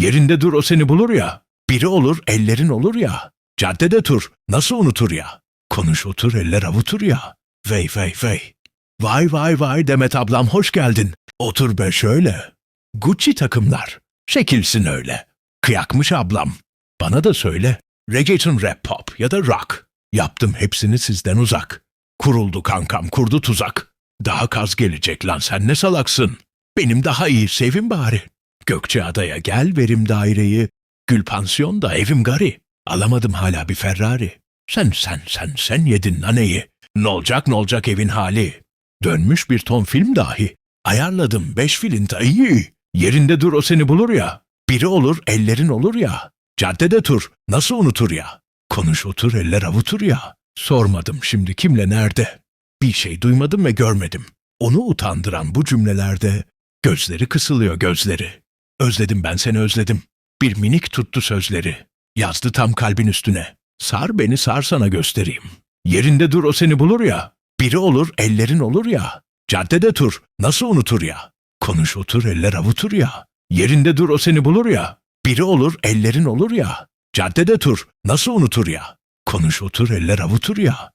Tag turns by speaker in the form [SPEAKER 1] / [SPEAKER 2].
[SPEAKER 1] Yerinde dur o seni bulur ya. Biri olur ellerin olur ya. Caddede tur nasıl unutur ya. Konuş otur eller avutur ya. Vey vey vey. Vay vay vay Demet ablam hoş geldin. Otur be şöyle. Gucci takımlar. Şekilsin öyle. Kıyakmış ablam. Bana da söyle. Reggaeton rap pop ya da rock. Yaptım hepsini sizden uzak. Kuruldu kankam kurdu tuzak. Daha kaz gelecek lan sen ne salaksın. Benim daha iyi sevin bari. Gökçeada'ya gel verim daireyi. Gül pansiyonda evim gari. Alamadım hala bir Ferrari. Sen sen sen sen yedin naneyi. Ne olacak ne olacak evin hali. Dönmüş bir ton film dahi. Ayarladım beş filinta iyi. Yerinde dur o seni bulur ya. Biri olur ellerin olur ya. Caddede tur nasıl unutur ya. Konuş otur eller avutur ya. Sormadım şimdi kimle nerede. Bir şey duymadım ve görmedim. Onu utandıran bu cümlelerde gözleri kısılıyor gözleri. Özledim ben seni özledim. Bir minik tuttu sözleri. Yazdı tam kalbin üstüne. Sar beni sar sana göstereyim. Yerinde dur o seni bulur ya. Biri olur ellerin olur ya. Caddede tur nasıl unutur ya. Konuş otur eller avutur ya. Yerinde dur o seni bulur ya. Biri olur ellerin olur ya. Caddede tur nasıl unutur ya. Konuş otur eller avutur ya.